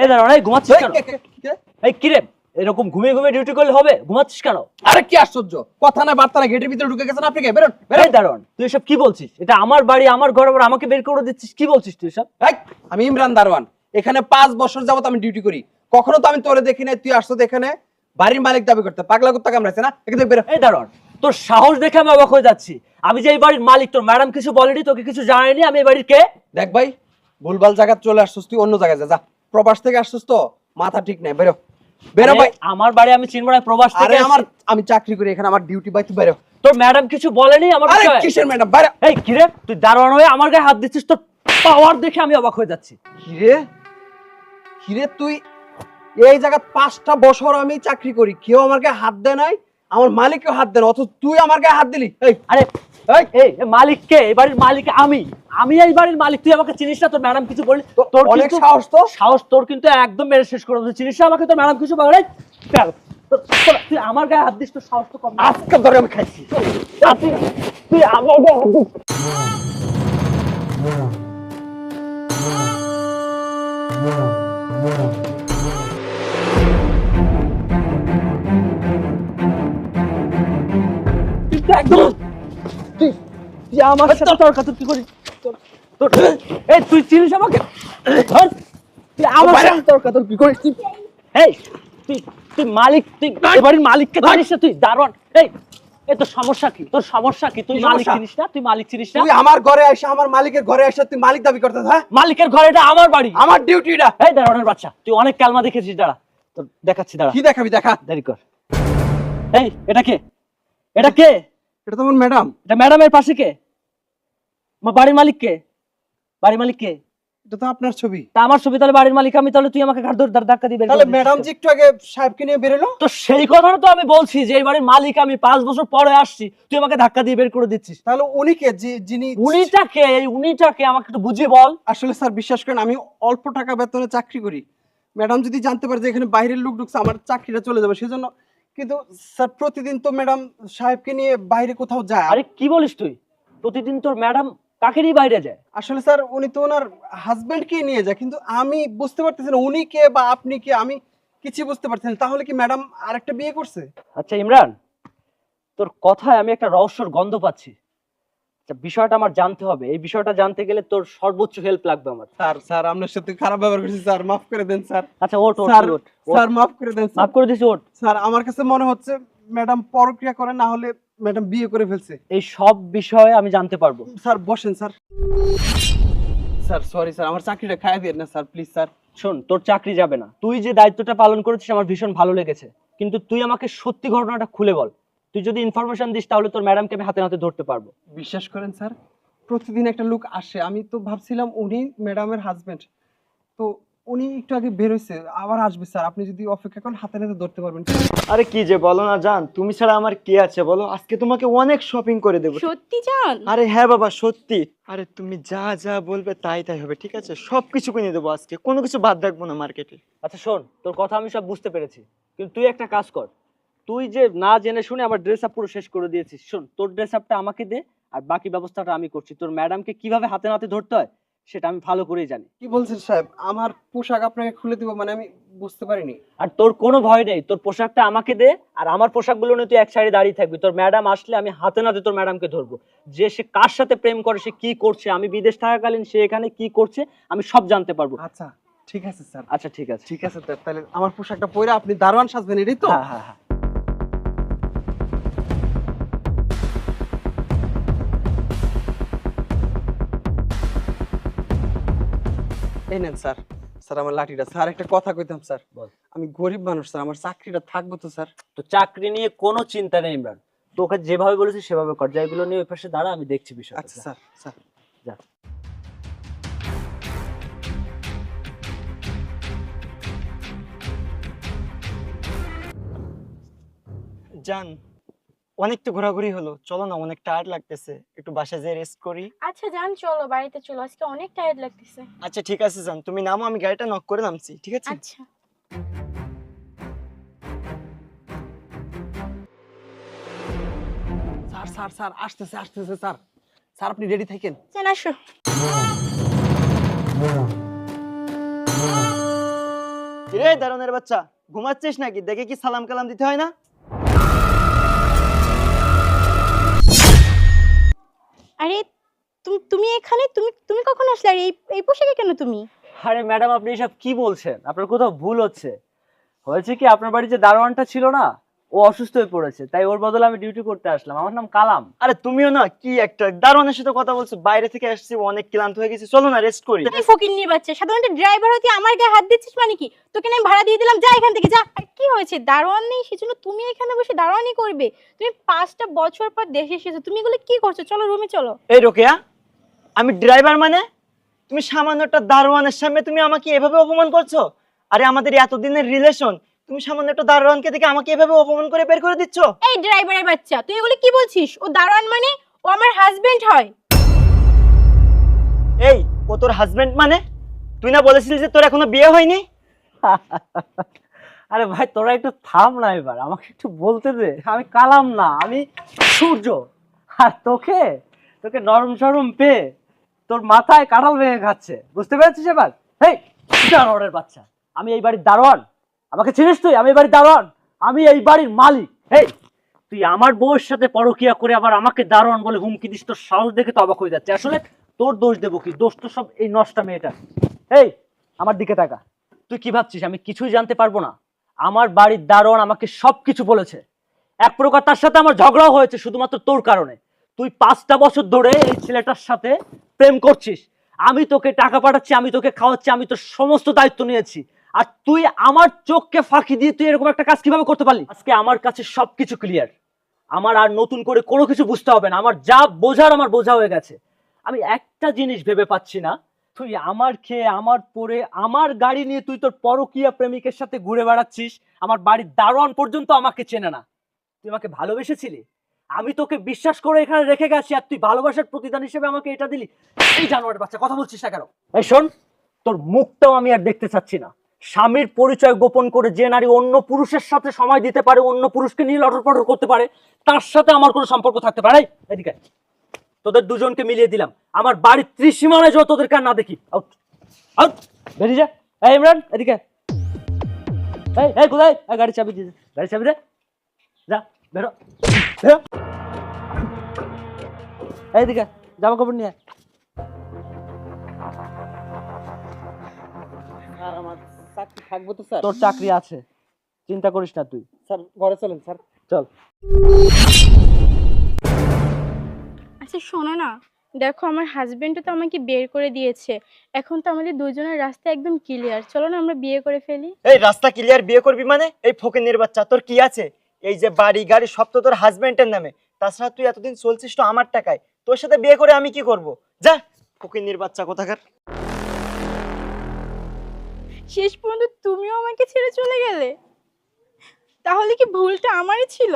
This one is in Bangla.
এই দাঁড়ান এই ঘুমাচ্ছিস কেন? এই কিরে এরকম ঘুমিয়ে ঘুমিয়ে ডিউটি করলে হবে? ঘুমাচ্ছিস কেন? আরে কি আশ্চর্য? কথা না বার্তা না গেটের ভিতরে ঢুকে গেছেন আপনি কে বেরোন দাঁড়ান তুই এসব কি বলছিস? এটা আমার বাড়ি আমার ঘর আবার আমাকে বের করে দিচ্ছিস? কি বলছিস তুই সব আমি ইমরান দারওয়ান এখানে পাঁচ বছর যাবত আমি ডিউটি করি। কখনো তো আমি তোরে দেখি নাই তুই আসতো এখানে। বাড়ির মালিক দাবি করতে পাগলা কুত্তা কামড়াইছে না? এখান থেকে বেরো। এই দাঁড়ান তোর সাহস দেখে আমি অবাক হয়ে যাচ্ছি। আমি যে এই বাড়ির মালিক তোর ম্যাডাম কিছু বলেনি তোকে কিছু জানায়নি আমি এই বাড়ির কে? দেখ ভাই ভুলভাল জায়গা চলে আসছিস তুই অন্য জায়গায় যা যা। প্রবাস থেকে আসছিস তো মাথা ঠিক নাই বেরো। বেরো ভাই। আমার বাড়ি আমি চিনব না প্রবাস থেকে আমার আমার আমি চাকরি করি এখানে আমার ডিউটি ভাই তুই বেরো। তোর ম্যাডাম কিছু বলেনি আমার আরে কিসের ম্যাডাম? বাইরে এই কিরে তুই দারোয়ান হয়ে আমার গায়ে হাত দিচ্ছিস তোর পাওয়ার দেখে আমি অবাক হয়ে যাচ্ছি। কিরে কিরে তুই? এই জায়গা পাঁচটা বছর আমি চাকরি করি কেউ গায়ে হাত দেয় নাই? আমার মালিককেও হাত দেয় না অথচ তুই আমার গায়ে হাত দিলি এই আরে এই এই মালিক কে এই বাড়ির মালিক আমি আমি এই বাড়ির মালিক তুই আমাকে চিনিস না তোর ম্যাডাম কিছু বলি তো- তোর অনেক সাহস তো। সাহস তোর কিন্তু একদম মেরে শেষ করে চিনিস না আমাকে তোর ম্যাডাম কিছু বলে তুই আমার গায়ে হাত দিস তোর সাহস তো কম আজকে ধরে আমি খাইছি তুই আমার গায়ে হাত দিস তুই তুই তুই আমার সাথে তর্ক তুই করিস? তোর- তোর এই তুই চিনিস আমাকে? তুই আমার সাথে তর্ক তুই করিস? তুই এই তুই তুই মালিক তুই এ মালিককে জানিস না তুই? দারোয়ান। এই এই তোর সমস্যা কি? তোর সমস্যা কি? তুই মালিক চিনিস না? তুই মালিক চিনিস না? তুই আমার ঘরে এসে আমার মালিকের ঘরে এসে তুই মালিক দাবি করতে হ্যাঁ? মালিকের ঘরে এটা আমার বাড়ি। আমার ডিউটিটা। এই দারোয়ানের বাচ্চা তুই অনেক কালমা দেখেছিস দাঁড়া। তোর দেখাচ্ছি দাঁড়া। কি দেখাবি দেখা। দেরি কর। এই এটা কে? এটা কে? এটা তো আমার ম্যাডাম এটা ম্যাডামের পাশে কে? আমার বাড়ির মালিক কে? বাড়ির মালিক কে? এটা তো আপনার ছবি। তা আমার ছবি তাহলে বাড়ির মালিক আমি তাহলে তুই আমাকে ঘাট ধরে ধাক্কা দিবে তাহলে ম্যাডাম যে একটু আগে সাহেবকে নিয়ে বেরোলো? তো সেই কথাটা তো আমি বলছি যে এই বাড়ির মালিক আমি পাঁচ বছর পরে আসছি তুই আমাকে ধাক্কা দিয়ে বের করে দিচ্ছিস। তাহলে উনি কে? যিনি উনিটা কে? এই উনিটা কে আমাকে একটু বুঝিয়ে বল। আসলে স্যার বিশ্বাস করেন আমি অল্প টাকা বেতনে চাকরি করি। ম্যাডাম যদি জানতে পারে যে এখানে বাইরের লোক ঢুকছে আমার চাকরিটা চলে যাবে সেজন্য কিন্তু স্যার প্রতিদিন তো ম্যাডাম সাহেবকে নিয়ে বাইরে কোথাও যায়। আরে কি বলিস তুই? প্রতিদিন তোর ম্যাডাম কাকে নিয়ে বাইরে যায়? আসলে স্যার উনি তো ওনার হাজবেন্ডকে নিয়ে যায় কিন্তু আমি বুঝতে পারতেছি না উনি কে বা আপনি কে আমি কিছু বুঝতে পারছি না। তাহলে কি ম্যাডাম আরেকটা বিয়ে করছে? আচ্ছা ইমরান তোর কথায় আমি একটা রহস্যর গন্ধ পাচ্ছি। বিষয়টা আমার জানতে হবে। এই বিষয়টা জানতে গেলে তোর সর্বোচ্চ হেল্প লাগবে আমার। স্যার স্যার আপনার সাথে খারাপ ব্যবহার করছি স্যার মাফ করে দেন স্যার। আচ্ছা ওট ওট স্যার। স্যার মাফ করে দেন স্যার। মাফ করে দিছি ওট স্যার আমার কাছে মনে হচ্ছে ম্যাডাম পরক্রিয়া করে না হলে ম্যাডাম বিয়ে করে ফেলছে। এই সব বিষয়ে আমি জানতে পারব। স্যার বসেন স্যার। স্যার সরি স্যার আমার চাকরিটা খাইয়ে দিয়ে না স্যার প্লিজ স্যার। শোন তোর চাকরি যাবে না। তুই যে দায়িত্বটা পালন করেছিস আমার ভীষণ ভালো লেগেছে। কিন্তু তুই আমাকে সত্যি ঘটনাটা খুলে বল। তুই যদি ইনফরমেশন দিস তাহলে তোর ম্যাডামকে আমি হাতে হাতে ধরতে পারব। বিশ্বাস করেন স্যার প্রতিদিন একটা লোক আসে। আমি তো ভাবছিলাম উনি ম্যাডামের হাজবেন্ড তো উনি একটু আগে বেরোইছে আবার আসবে স্যার। আপনি যদি অপেক্ষা করেন হাতে নাতে ধরতে পারবেন। আরে কি যে বলো না জান তুমি ছাড়া আমার কে আছে বলো? আজকে তোমাকে অনেক শপিং করে দেবো। সত্যি জান? আরে হ্যাঁ বাবা সত্যি। আরে তুমি যা যা বলবে তাই তাই হবে ঠিক আছে? সব কিছু কিনে দেবো আজকে। কোনো কিছু বাদ রাখব না মার্কেটে আচ্ছা শোন তোর কথা আমি সব বুঝতে পেরেছি। কিন্তু তুই একটা কাজ কর। তুই যে না জেনে শুনে আমার ড্রেস আপ পুরো শেষ করে দিয়েছিস শোন তোর ড্রেস আপটা আমাকে দে আর বাকি ব্যবস্থাটা আমি করছি। তোর ম্যাডামকে কীভাবে হাতে নাতে ধরতে হয় সেটা আমি ভালো করেই জানি। কি বলছেন সাহেব? আমার পোশাক আপনাকে খুলে দিব মানে আমি বুঝতে পারিনি। আর তোর কোনো ভয় নেই তোর পোশাকটা আমাকে দে আর আমার পোশাকগুলো নিয়ে তুই এক সাইডে দাঁড়িয়ে থাকবি। তোর ম্যাডাম আসলে আমি হাতে নাতে তোর ম্যাডামকে ধরবো। যে সে কার সাথে প্রেম করে সে কি করছে আমি বিদেশ থাকাকালীন সে এখানে কি করছে আমি সব জানতে পারব। আচ্ছা ঠিক আছে স্যার। আচ্ছা ঠিক আছে। ঠিক আছে স্যার তাহলে আমার পোশাকটা পরে আপনি দারোয়ান সাজবেন এটাই তো? হ্যাঁ হ্যাঁ। এই নেন স্যার। স্যার আমার লাঠিটা। স্যার একটা কথা কইতাম স্যার। আমি গরিব মানুষ স্যার। আমার চাকরিটা থাকব তো স্যার। তো চাকরি নিয়ে কোনো চিন্তা নেই ইমরান তোকে যেভাবে বলেছি সেভাবে কর। যাইগুলো নিয়ে ওই পাশে দাঁড়া আমি দেখছি বিষয়টা। আচ্ছা স্যার স্যার। যা। জান অনেক তো ঘোরাঘুরি হলো। চলো না অনেক টায়ার্ড লাগতেছে। একটু বাসায় যেয়ে রেস্ট করি। আচ্ছা জান চলো বাড়িতে চলো। আজকে অনেক টায়ার্ড লাগতেছে। আচ্ছা ঠিক আছে জান তুমি নামো আমি গাড়িটা নক করে নামছি ঠিক আছে? আচ্ছা। স্যার স্যার স্যার আসতেছে আসতেছে স্যার। স্যার আপনি রেডি থাকেন? জান আসো। রে দারুণের বাচ্চা ঘুমাচ্ছিস নাকি? দেখে কি সালাম কালাম দিতে হয় না? আরে, তুমি তুমি এখানে? তুমি তুমি কখন আসলে? আর, এই এই পোশাকে কেন তুমি? আরে ম্যাডাম, আপনি এসব কি বলছেন? আপনার কোথাও ভুল হচ্ছে। হয়েছে কি আপনার বাড়ি যে দারোয়ানটা ছিল না? ও অসুস্থ হয়ে পড়েছে তাই ওর বদলে আমি ডিউটি করতে আসলাম। আমার নাম কালাম। আরে তুমিও না কি একটা দারোয়ানের সাথে কথা বলছো? বাইরে থেকে আসছি অনেক ক্লান্ত হয়ে গেছি। চলো না রেস্ট করি। তুই ফকির নিয়ে বাচ্চা সাধারণত ড্রাইভার হতে আমার গায়ে হাত দিচ্ছিস মানে কি? তোকে আমি ভাড়া দিয়ে দিলাম যা এখান থেকে যা। আর কি হয়েছে? দারোয়ান নেই সেজন্য তুমি এখানে বসে দারোয়ানি করবে। তুমি পাঁচটা বছর পর দেশে এসেছ তুমি এগুলো কি করছ? চলো রুমে চলো। এই রোকেয়া আমি ড্রাইভার মানে? তুমি সামান্য একটা দারোয়ানের সামনে তুমি আমাকে এভাবে অপমান করছ? আরে আমাদের এতদিনের রিলেশন তুমি সামান্য একটা দারোয়ানকে দেখে আমাকে এভাবে অপমান করে বের করে দিচ্ছ? এই ড্রাইভারের বাচ্চা তুই এগুলো কি বলছিস? ও দারোয়ান মানে? ও আমার হাজবেন্ড হয়। এই ও তোর হাজবেন্ড মানে? তুই না বলেছিলি যে তোর এখনও বিয়ে হয়নি? আরে ভাই তোরা একটু থাম না এবার আমাকে একটু বলতে দে। আমি কালাম না আমি সূর্য। আর তোকে তোকে নরম সরম পেয়ে তোর মাথায় কাঁঠাল ভেঙে খাচ্ছে। বুঝতে পেরেছিস এবার? হেই জানোয়ারের বাচ্চা? আমি এই বাড়ির দারোয়ান। আমাকে চিনিস তুই? আমি এই বাড়ির দারোয়ান। আমি এই বাড়ির মালিক। হেই, তুই আমার বউয়ের সাথে পরকিয়া করে আবার আমাকে দারোয়ান বলে হুমকি দিস, তোর সাহস দেখে তো অবাক হয়ে যাচ্ছে। আসলে তোর দোষ দেবো কি? দোষ তো সব এই নষ্টা মেয়েটা এই আমার দিকে তাকা। তুই কি ভাবছিস? আমি কিছুই জানতে পারব না। আমার বাড়ির দারোয়ান আমাকে সবকিছু বলেছে। এক প্রকার তার সাথে আমার ঝগড়াও হয়েছে শুধুমাত্র তোর কারণে। তুই পাঁচটা বছর ধরে এই ছেলেটার সাথে প্রেম করছিস। আমি তোকে টাকা পাঠাচ্ছি, আমি তোকে খাওয়াচ্ছি, আমি তোর সমস্ত দায়িত্ব নিয়েছি। আর তুই আমার চোখকে ফাঁকি দিয়ে তুই এরকম একটা কাজ কীভাবে করতে পারলি? আজকে আমার কাছে সবকিছু ক্লিয়ার আমার আর নতুন করে কোনো কিছু বুঝতে হবে না। আমার যা বোঝার আমার বোঝা হয়ে গেছে। আমি একটা জিনিস ভেবে পাচ্ছি না। তুই আমার খেয়ে, আমার পরে, আমার গাড়ি নিয়ে তুই তোর পরকীয়া প্রেমিকের সাথে ঘুরে বেড়াচ্ছিস। আমার বাড়ির দারোয়ান পর্যন্ত আমাকে চেনে না। তুই আমাকে ভালোবেসেছিলি? আমি তোকে বিশ্বাস করে এখানে রেখে গেছি আর তুই ভালোবাসার প্রতিদান হিসেবে আমাকে এটা দিলি। এই জানোয়ারের বাচ্চা, কথা বলছিস না কেন? এই শোন, তোর মুখটাও আমি আর দেখতে চাচ্ছি না। স্বামীর পরিচয় গোপন করে যে নারী অন্য পুরুষের সাথে সময় দিতে পারে, অন্য পুরুষকে নিয়ে লটর পটর করতে পারে, তার সাথে আমার কোনো সম্পর্ক থাকতে পারে? এদিকে তোদের দুজনকে মিলিয়ে দিলাম। আমার বাড়ির ত্রিসীমানায় যত তোদেরকে আর না দেখি। বেরিয়ে যা। এই ইমরান, এদিকে এই এই, কোথায়? গাড়ি চাবি দিয়ে গাড়ি চাবি দে। যা, বেরো। এইদিকে জামা কাপড় নিয়ে আর আমার চাকরি থাকব তো স্যার। তোর চাকরি আছে। চিন্তা করিস না তুই। স্যার ঘরে চলেন স্যার। চল। আচ্ছা শোনো না। দেখো আমার হাজবেন্ডও তো আমাকে বের করে দিয়েছে। এখন তো আমাদের দুজনের রাস্তা একদম ক্লিয়ার চলো না আমরা বিয়ে করে ফেলি। এই রাস্তা ক্লিয়ার বিয়ে করবি মানে? এই ফকিনের বাচ্চা তোর কি আছে? এই যে বাড়ি গাড়ি সব তো তোর হাজবেন্ডের নামে। তাছাড়া তুই এতদিন চলছিস তো আমার টাকায়। তোর সাথে বিয়ে করে আমি কি করব? যা ফকিনের বাচ্চা কোথাকার? শেষ পর্যন্ত তুমিও আমাকে ছেড়ে চলে গেলে? তাহলে কি ভুলটা আমারই ছিল?